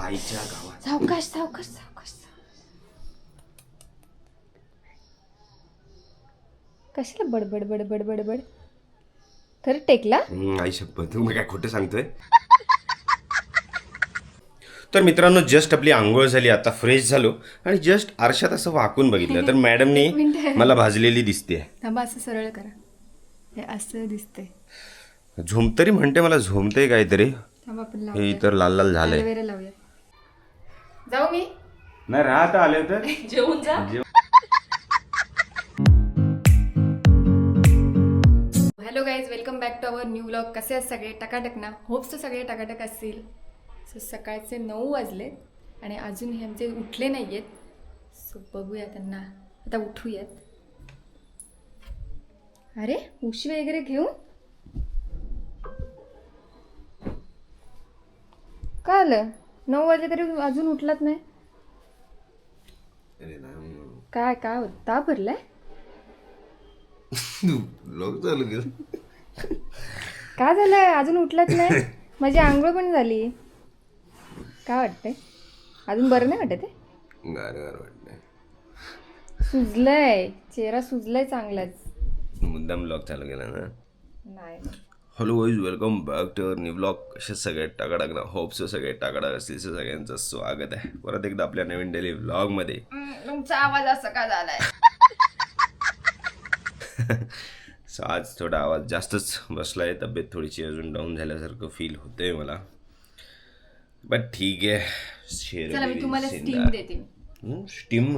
आईच्या गावात. सावकाश सावकाश सावकाश. कशाला बडबड बडबड बडबड? खरं टेकला? हम्म, आई शपथ. मी काय खोटं सांगतोय? तर मित्रांनो जस्ट आपली आंघोळ झाली आता फ्रेश झालो. आणि जस्ट आरशात असं वाकून बघितलं. तर मॅडमनी मिनिटं. मला भाजलेली दिसते. थांबा असं सरळ करा. हे असं दिसतंय. झोमतरी म्हणते मला झोमते काहीतरी. थांबा आपण हे लावूया. तर लाल लाल झालंय. लावूया जाऊ मी. नाही राहत आले तर जेवून जा. Hello guys welcome back to our new blog कसे आहेत सगळे? टकाटक ना? होप्स तर सगळे टकाटक असतील. सो सकाळचे नऊ वाजले आणि अजून हे आमचे उठले नाही आहेत सो बघूया त्यांना. आता उठूयात. अरे उशी वगैरे घेऊ काय आलं? नऊ वाजले तरी अजून उठलात नाही? काय काय होत ताप भरलाय? लोक चालू काय झालंय? अजून उठलाच नाही? माझी आंघोळ पण झाली. काय वाटतंय? अजून बरं नाही वाटत आहे? गार गार वाटतंय. सुजलंय. चेहरा सुजलाय चांगलाच. मुद्दाम ब्लॉग चालू केला ना. नाही. Hello guys welcome back to our new blog कसे सगळे टाकाटाक ना होप्स सगळे टाकाटाक असतील असं सगळ्यांचं स्वागत आहे. परत एकदा आपल्या नवीन डेली ब्लॉगमध्ये तुमचा आवाज असा का झालाय? सो आज थोडा आवाज जास्तच बसला आहे तब्येत थोडीशी अजून डाऊन झाल्यासारखं फील होतंय मला. बट ठीक आहे. तुम्हाला स्टीम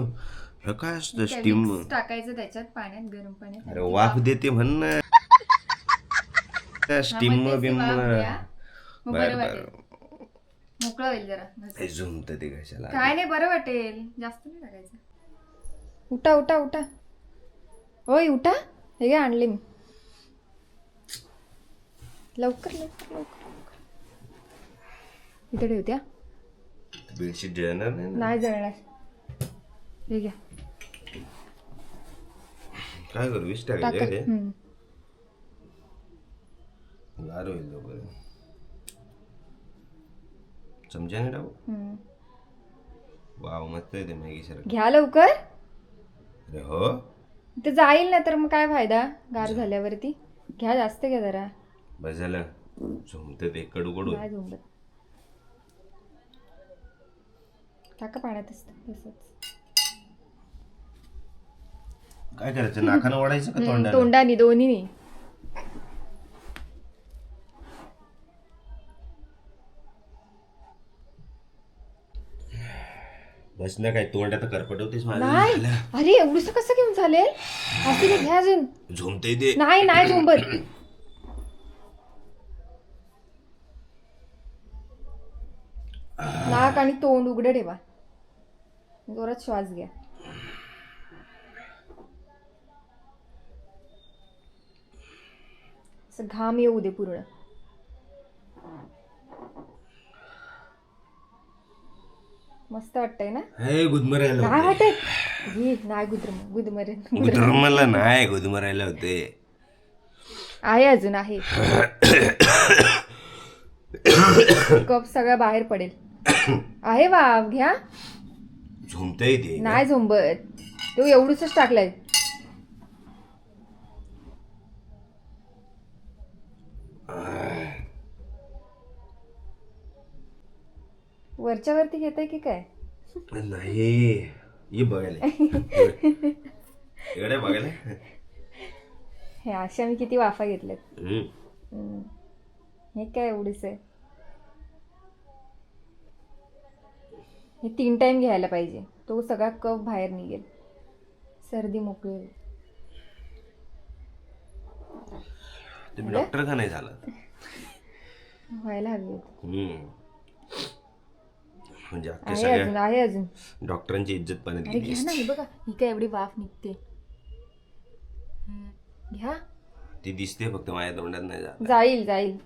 हे काय असतं स्टीम टाकायचं त्याच्यात पाण्यात गरम पाण्यात. अरे वाफ देते म्हण. स्टीम बिम बर बरं मोकळं होईल जरा हे झुमतं ते कशाला? काय नाही बरं वाटेल. जास्त नाही टाकायचं उठा उठा उठा. ओय उठा. हे काय आणले मी. लवकर लवकर लवकर लवकर. इथे ठेवत्या बेडशीट जळणार नाही जळणार. हे घ्या. काय करू टाका टाकायचे. गार होईल तोपर्यंत चमच्याने टाकू हम्म. वाव मस्त आहे ते मॅगी सारखं. घ्या लवकर. अरे हो. ते जाईल ना तर मग काय फायदा? गार झाल्यावरती. घ्या जास्त घ्या जरा. बस झालं. झुमतं ते कडू कडू झोंबत. टाका पाण्यातच तसंच. काय करायचं? नाकानं ओढायचं का तोंडाला तोंडानी? दोन्ही बस ना काय तोंडात करपटवतेस नाही. अरे एवढस कसं घेऊन चालेल? घ्या अजून. झुमते ते. नाही नाही झोंबत. नाक आणि तोंड उघडं ठेवा. जोरात श्वास घ्या. असं घाम येऊ दे पूर्ण. मस्त वाटतंय ना? हे गुदमरायला काय होते. वाटत? घे नाही गुदरम गुदमरे गुदमरायला नाही गुदमरायला होते. आहे अजून आहे. कप सगळा बाहेर पडेल. आहे वाव घ्या. झुमतंय ते नाही झोंबत तो एवढूच टाकलाय. वरच्या वरती घेताय की काय? नाही ये बघायला. इकडे बघायला. हे अशा मी किती वाफा घेतल्यात. हम्म. हम्म. हे काय एवढीच आहे? हे तीन टाइम घ्यायला पाहिजे. तो सगळा कप बाहेर निघेल. सर्दी मोकळी होईल. तुम्ही डॉक्टर का नाही झाला व्हायला हवी होती. हम्म. म्हणजे अख्ख्या आहे सगळ्या अजून आहे अजून. डॉक्टरांची इज्जत पाण्यात अरे गेली घ्या ना हे बघा ही काय एवढी वाफ निघते. घ्या. ती दिसते फक्त माझ्या तोंडात नाही जात. जाईल जाईल.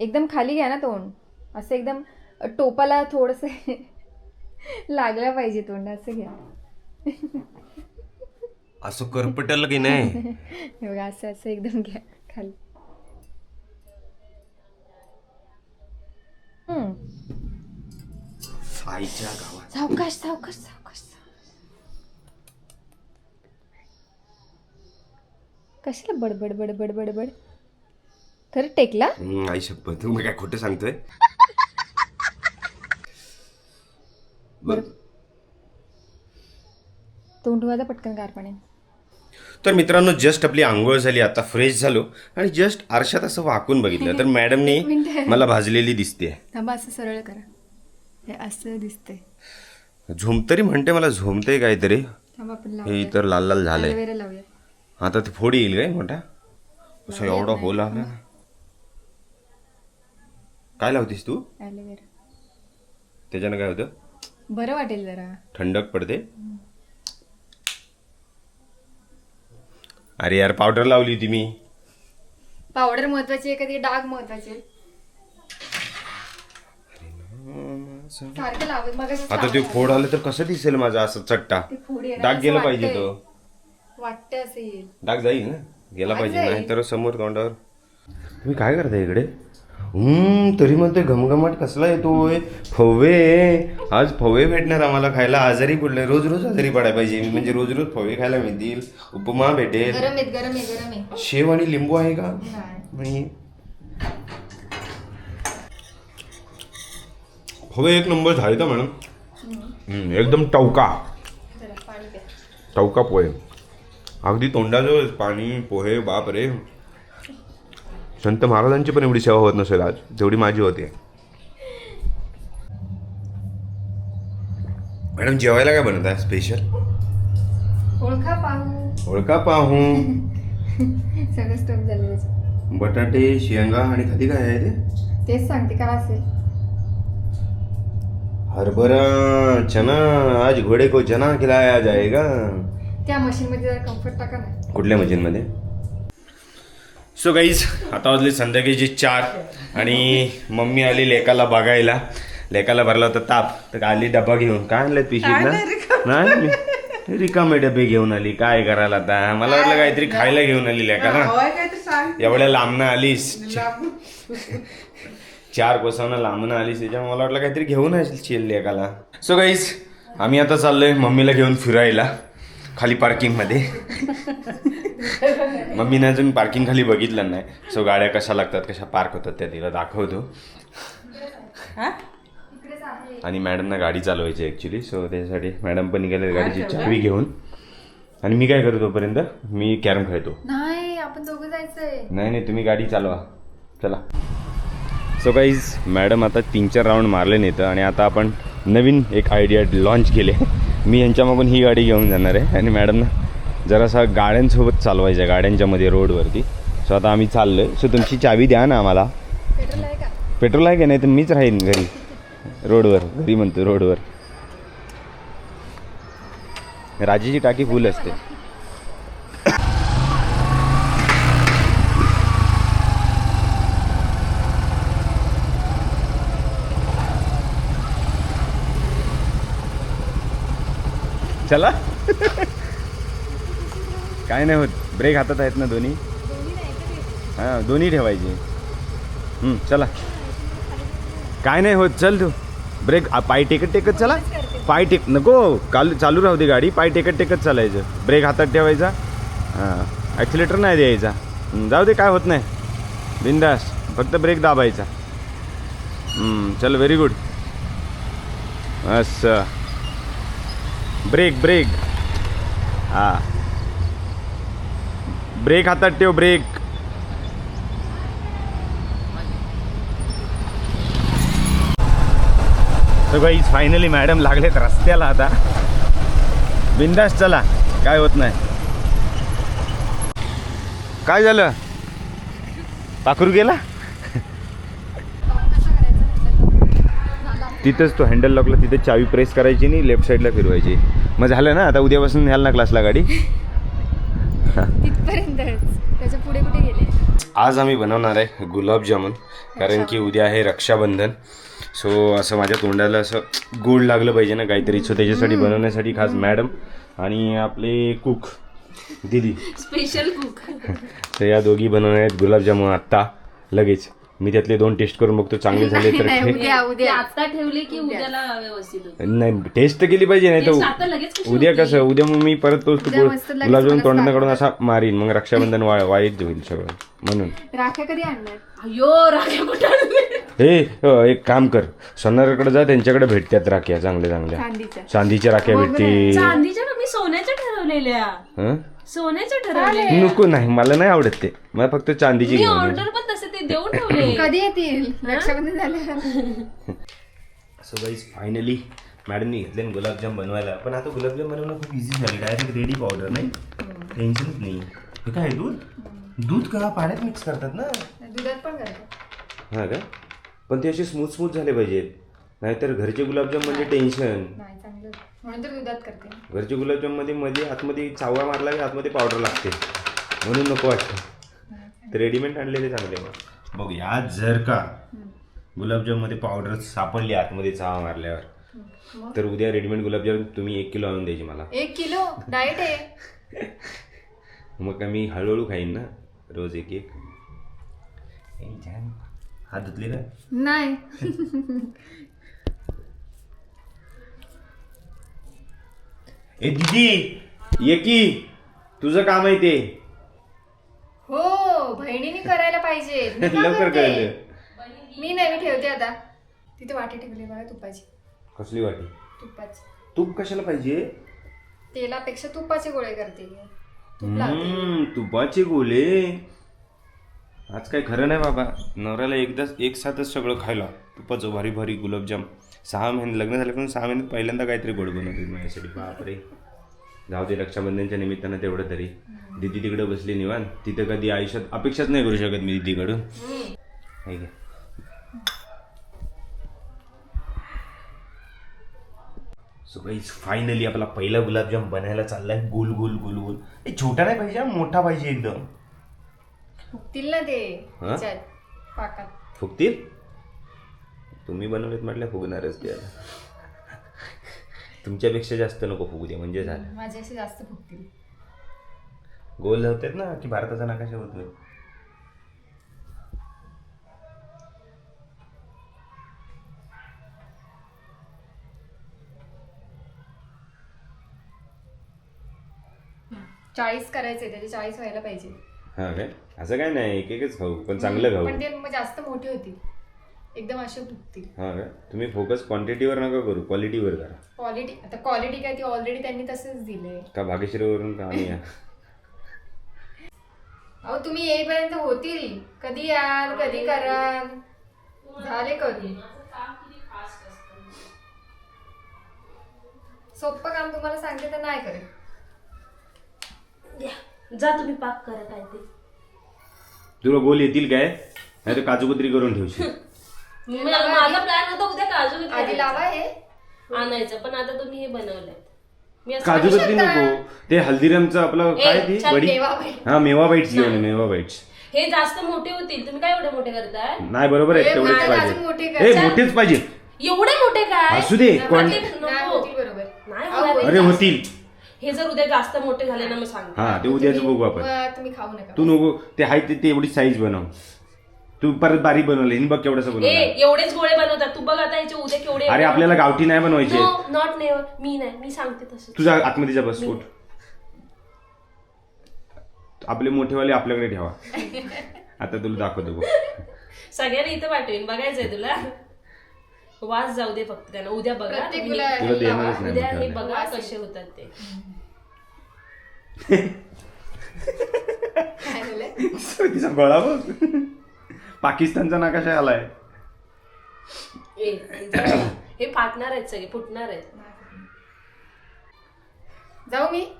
एकदम खाली घ्या ना तोंड. असं एकदम टोपाला थोडस लागलं पाहिजे तोंड असं घ्या. असं करपटल की नाही? हे बघा असं असं एकदम घ्या खाली. हम्म. आईच्या गावात सावकाश सावकाश सावकाश कशाला बडबड बडबड बडबड खरं टेकला? हम्म, आई शपथ. तू मी काय खोटं सांगतोय? बघ तोंड पटकन गार पाणी. तर मित्रांनो जस्ट आपली आंघोळ झाली आता फ्रेश झालो. आणि जस्ट आरशात असं वाकून बघितलं. तर मॅडमने मिनिट. मला भाजलेली दिसते थांबा असं सरळ करा. हे असं दिसतंय. झोमतरी म्हणते मला झोमते काहीतरी. थांबा आपण हे लावूया. तर लाल लाल झालंय. लावूया. आता ते फोड येईल काय मोठा? असं एवढा होल आला काय लावतीस तू? ॲलोवेरा त्याच्यानं काय होतं? बरं वाटेल जरा. थंडक पडते. अरे यार पावडर लावली होती मी. पावडर महत्वाची आहे कधी डाग महत्त्वाचे सारखं लावत मग आता ते फोड आलं तर कसं दिसेल माझा असं चट्टा? ते डाग गेला पाहिजे. तो. वाटतंय. असं येईल डाग जाईल ना? गेला पाहिजे. नाही तर समोर तोंडावर. तुम्ही काय करता इकडे? हम्म तरी म्हणते घमघमाट कसला येतोय? फवे आज फवे भेटणार आम्हाला खायला. आजारी पडले रोज रोज आजारी पडायला पाहिजे. म्हणजे रोज रोज फवे खायला मिळतील. उपमा भेटेल. गरम आहेत गरम आहे गरम आहे शेव आणि लिंबू आहे का? नाही. नाही फवे एक नंबर झाले तर मॅडम. एकदम टवका. टवका पोहे. अगदी तोंडाजवळ पाणी पोहे बाप रे. संत महाराजांची पण एवढी सेवा होत नसेल आज. जेवढी माझी होते. मॅडम जेवायला काय बनवत आहे स्पेशल ओळखा पाहू. ओळखा पाहू. सगळं. बटाटे शेंगा आणि खाली काय आहे ते? तेच सांगते काय असेल हरभरा चना आज घोडे को चना खिलाया जाएगा। त्या मशीन मध्ये जरा कम्फर्ट टाका ना. कुठल्या मशीनमध्ये? सो गाईज आता वाजले संध्याकाळचे चार आणि मम्मी आली लेकाला बघायला. लेकाला भरला होता ताप. तर आली डबा घेऊन. काय आणलं पिशीत ना? नाही रिकामे. डबे घेऊन आली. काय करायला आता? मला वाटलं काहीतरी खायला घेऊन आली लेकाला. एवढ्या लांबनं आलीस. चार कोसावनं लांबनं आलीस त्याच्यामुळे मला वाटलं काहीतरी घेऊन येशील लेकाला सो गाईज आम्ही आता चाललोय मम्मीला घेऊन फिरायला खाली पार्किंगमध्ये मम्मीने अजून पार्किंग खाली बघितलं नाही. सो गाड्या कशा लागतात कशा पार्क होतात त्या तिला दाखवतो. आणि मॅडमना गाडी चालवायची ॲक्च्युली सो त्यासाठी मॅडम पण निघाले गाडीची चावी घेऊन. आणि मी काय करतो तोपर्यंत? मी कॅरम खेळतो. नाही आपण दोघं जायचंय. नाही नाही तुम्ही गाडी चालवा. चला. सो काहीच मॅडम आता तीन चार राऊंड मारले नेतं आणि आता आपण नवीन एक आयडिया लॉन्च केले. मी यांच्यामागून ही गाडी घेऊन जाणार आहे आणि मॅडमना जरासा गाड्यांसोबत चालवायचं आहे गाड्यांच्या मध्ये रोडवरती सो आता आम्ही चाललो आहे सो तुमची चावी द्या ना आम्हाला. पेट्रोल आहे का? पेट्रोल आहे की नाही तर मीच राहीन घरी. रोडवर घरी म्हणतो रोडवर राजीची टाकी फुल असते. चला. काय नाही होत. ब्रेक हातात आहेत ना दोन्ही? हां दोन्ही ठेवायचे. चला. काय नाही होत चल तू. ब्रेक पाय टेकत टेकत चला. पाय टेक नको काल चालू राहू दे गाडी. पाय टेकत टेकत चालायचं. ब्रेक हातात ठेवायचा. हां ॲक्सिलेटर नाही द्यायचा. जाऊ दे काय होत नाही. बिंदास. फक्त ब्रेक दाबायचा. चल व्हेरी गुड असं. ब्रेक ब्रेक हां. ब्रेक हातात ठेव ब्रेक तर गाईज फायनली मॅडम लागलेत रस्त्याला आता. बिंदास चला काय होत नाही. काय झालं? पाखरू गेला? तिथंच तो हँडल लॉकला तिथे चावी प्रेस करायची नाही लेफ्ट साईडला फिरवायची. मग झालं ना आता उद्यापासून न्याल ना क्लासला गाडी त्याच्या पुढे कुठे गेले? आज आम्ही बनवणार आहे गुलाबजामुन कारण की उद्या आहे रक्षाबंधन. सो असं माझ्या तोंडाला असं गोड लागलं पाहिजे ना काहीतरी. सो त्याच्यासाठी बनवण्यासाठी खास मॅडम आणि आपले कुक दिदी. स्पेशल कुक तर या दोघी बनवणार आहेत गुलाबजामुन आत्ता लगेच. मी त्यातले दोन टेस्ट करून बघतो चांगले झाले तर नाही. उद्या उद्या. आता ठेवले की उद्याला व्यवस्थित होते. नाही टेस्ट तर केली पाहिजे नाही Taste आता तर कशी उद्या होती? कसं उद्या मग मी परत तोच उद्या मस्त लगेच मला काढून असा मारीन मग रक्षाबंधन वा- वाईट होईल सगळं म्हणून. राख्या कधी आणणार? अयो कुठे? हे अ, एक काम कर सोनारकडे जा त्यांच्याकडे भेटतात राख्या चांगल्या चांगल्या. चांदीच्या. चांदीच्या राख्या भेटतील. चांदीच्या ना मी सोन्याच्या ठरवलेल्या. हं? सोन्याच्या ठरवले नको नाही मला नाही आवडत ते. मला फक्त चांदीची मी घेऊन ये. ऑर्डर पण तसे ते देऊन ठेवले. कधी येतील? रक्षाबंधन झाल्यावर सो गाईज फायनली मॅडमनी घेतले ना गुलाबजाम बनवायला. पण आता गुलाबजाम बनवणं खूप इझी झाली डायरेक्ट रेडी पावडर नाही? टेन्शनच नाही. हे काय आहे, दूध? दूध का? पाण्यात मिक्स करतात ना? दुधात पण करतो हा का? पण ते असे स्मूथ स्मूथ झाले पाहिजेत. नाहीतर घरचे गुलाबजाम म्हणजे टेन्शन. नाही चांगलं. म्हणून तर दुधात करते. घरचे गुलाबजाममध्ये मध्ये आतमध्ये चावा मारला की आतमध्ये पावडर लागते. म्हणून नको वाटतं. तर रेडीमेड आणलेले चांगले मग. बघ या जर का गुलाबजाममध्ये पावडर सापडली आतमध्ये चावा मारल्यावर तर उद्या रेडीमेड गुलाबजाम तुम्ही एक किलो आणून द्यायची मला. एक किलो? डाएट आहे. मग मी हळूहळू खाईन ना रोज एक एक. हात धुतले का? नाही. ए दीदी ये की. तुझं काम आहे ते. हो बहिणीने करायला पाहिजे. मी का लवकर करते? कळलं मी नाही मी ठेवते आता. तिथे वाटी ठेवली बघा तुपाची. कसली वाटी? तुपाची. तूप कशाला पाहिजे? तेलापेक्षा तुपाचे गोळे करते. तूप लावते. हम्म, तुपाचे गोले आज काय खरं नाही बाबा. नवऱ्याला एकदाच एक साथच सगळं खायला. तुपाचं भारी भारी गुलाबजाम. सहा महिने लग्न झाल्यापासून सहा महिन्यात पहिल्यांदा काहीतरी गोड बनवते माझ्यासाठी. बापरे. जाऊ दे रक्षाबंधनच्या निमित्तानं तेवढं तरी. दिदी तिकडे बसली निवान तिथं कधी आयुष्यात अपेक्षाच नाही करू शकत मी दिदीकडून. आहे का? सो गाईज फायनली आपला पहिला गुलाबजाम बनायला चाललाय. गोल गोल गोल गोल. ए छोटा नाही पाहिजे हा, मोठा पाहिजे एकदम. फुगतील ना ते हा? ह्याच्यात, पाकात. फुगतील? तुम्ही बनवलेत म्हटलं फुगणारच ते आता. तुमच्यापेक्षा जास्त नको फुगू दे म्हणजे झालं. माझे असे जास्त फुगतील. गोल होतात ना की भारताचा नकाशा होतोय चाळीस करायचे त्याचे चाळीस व्हायला पाहिजे. हा काय? असं काय नाही एक एकच खाऊ पण चांगलं खाऊ. पण ते मग जास्त मोठी होती एकदम असे फुगतील हा काय तुम्ही फोकस क्वांटिटीवर नका करू क्वालिटीवर करा. क्वालिटी आता क्वालिटी काय ती ऑलरेडी त्यांनी तसंच दिले. का भाग्यश्रीवरून का आम्ही या? अहो तुम्ही येईपर्यंत होतील. कधी याल कधी कराल? झाले कधी? सोपं काम तुम्हाला सांगते तर नाही करेल. द्या. जा तुम्ही पाक करा काय ते तुला गोल येतील काय? नाही तर काजूकत्री करून ठेवशील. मी- माझा प्लॅन होता उद्या काजू आधी. लावा हे. आणायचं पण आता तुम्ही हे बनवलंय. मी असं काजूकत्री नको? ते हल्दीरामचं आपलं काय ती? छान वडी? मेवा बाईट. हा मेवा बाईट्स घेऊन ये, मेवा बाईट्स. हे जास्त मोठे होतील. तुम्ही काय एवढे मोठे करताय? नाही बरोबर आहे ए, तेवढेच पाहिजे. ए कर. मोठेच पाहिजे. एवढे मोठे काय? असू दे, कोण- नाही नको. होतील बरोबर. नाही अहो, होणार. अरे होतील. हे जर उद्या जास्त मोठे झाले ना मग सांग हा ते उद्याच बघू आपण. मग तुम्ही खाऊ नका. तू नको ते हाय ते ते एवढी साईज बनव. तू परत बारीक बनवले बघ केवढंसं ए बनवलं एवढेच गोळे बनवतात. तू बघ आता याचे उद्या केवढे अरे आपल्याला गावठी नाही बनवायचे नॉट नेवर मी नाही. मी सांगते तसं तुझा आतमध्ये जा बस उठ. आपले मोठेवाले आपल्याकडे ठेवा. आता तुला दाखवतो बघ. सगळ्यांना इथं पाठवेन. बघायचंय तुला. वास जाऊ दे फक्त त्यांना. उद्या बघा. प्रत्येक तुम्ही- गुला- तुला देणारच नाही उद्या हे मोठेवाले. बघा कसे होतात ते. काय झालंय? तिचा गळा बघ. पाकिस्तानचा नकाशा आलाय. ए. हे फाटणार आहेत सगळे फुटणार आहेत. जाऊ मी.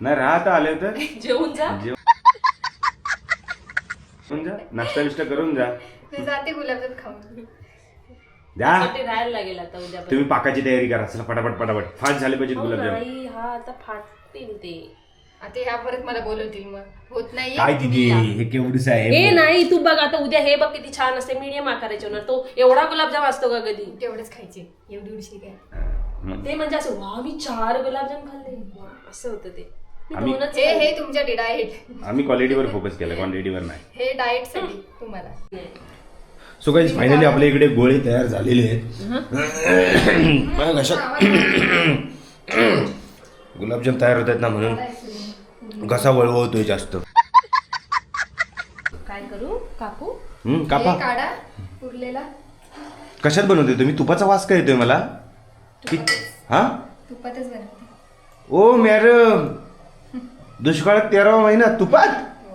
नाही राहत आले तर. जेवून जा. जेव- जेवून जा नाश्ता बिष्टा करून जा. मी जाते गुलाबजाम खाऊन. जा साठी राहायला लागेल आता उद्या तुम्ही पाकाची तयारी करा चला पटापट पटापट. फास्ट झाले पाहिजेत गुलाबजाम. नाही हा आता फाटतील ते. आता ह्या परत मला बोलवतील मग. होत नाही काय दिदी हे केवढीच ए आहे नाही तू बघ आता उद्या हे बघ किती छान असते मीडियम आकाराचे होणार. तो एवढा गुलाबजाम असतो का कधी तेवढेच खायचे. एवढी एवढीशी काय? मग. ते म्हणजे असं वा मी चार गुलाबजाम खाल्ले. वा, असं होतं ते. मी आम्ही- दोनच हे खाल्ले. हे तुमच्या डाएट आम्ही क्वालिटीवर फोकस केला क्वांटिटीवर नाही. हे डाएटसाठी तुम्हाला. नाही. सो काही फायनली आपल्या इकडे गोळे तयार झालेले आहेत. माझ्या घशात गुलाबजाम तयार होत आहेत ना म्हणून. घसा वळवळतोय जास्त? काय करू? कापू? हम्म, हे कापा. काढा उरलेला. कशात बनवते तुम्ही? तुपाचा वास काय येतोय मला? की हा? तुपातच बनवते. ओ मॅडम. दुष्काळात तेरावा महिना. तुपात?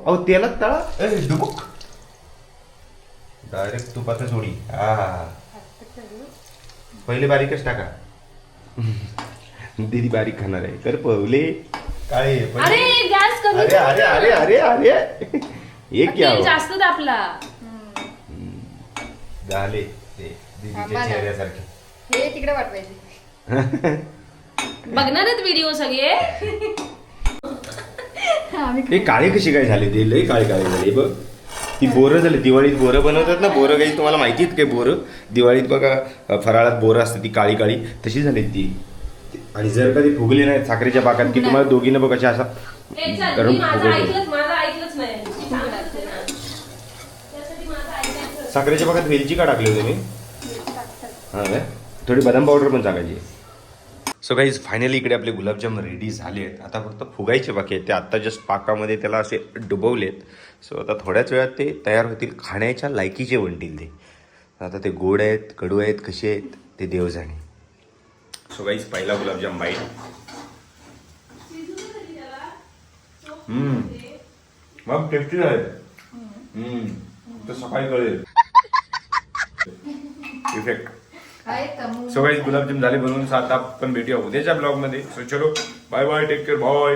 अहो तेलात तळा. ए, डुबुक. डायरेक्ट तुपातच उडी. हा पहिले बारीकच टाका. दीदी बारीक खाणार आहे. कर पवले. काळे अरे गॅस कमी अरे अरे अरे अरे अरे. एक क्या तेल हो? जास्त दाबला. झाले ते दीदीच्या. चेहऱ्यासारखे. हे तिकडे वाटवायचे. बघणार आहेत व्हिडिओ सगळे? आम्ही हे काळे कशी काय झाले? ते लय काळे काळे झाले. बघ. ती बोरं झाली. दिवाळीत बोरं बनवतात ना. बोरं काही तुम्हाला माहिती आहेत काय बोरं? दिवाळीत बघा अ, फराळात बोरं असतात ती काळी काळी. तशी झाली ती. आणि जर कधी फुगले नाहीत साखरेच्या पाकात की तुम्हाला दोघीनं बघ अशा असा गरम नाही. साखरेच्या पाकात वेलची का टाकली तुम्ही हां काय थोडी बदाम पावडर पण टाकायची. सो गाईज फायनली इकडे आपले गुलाबजाम रेडी झाले आहेत आता फक्त फुगायचे बाकी आहेत. ते आत्ता जस्ट पाकामध्ये त्याला असे डुबवलेत. सो आता थोड्याच वेळात ते तयार होतील. खाण्याच्या लायकीचे बनतील ते. आता ते गोड आहेत कडू आहेत कसे आहेत ते देव जाणे सो गाईज पहिला गुलाबजाम बाईट हम्म. मग टेस्टी झाले हम्म. तर सकाळी कळेल इफेक्ट सो गुलाबजाम झाले बनवून आता आपण भेटूया उद्याच्या ब्लॉगमध्ये सो चलो bye bye take care bye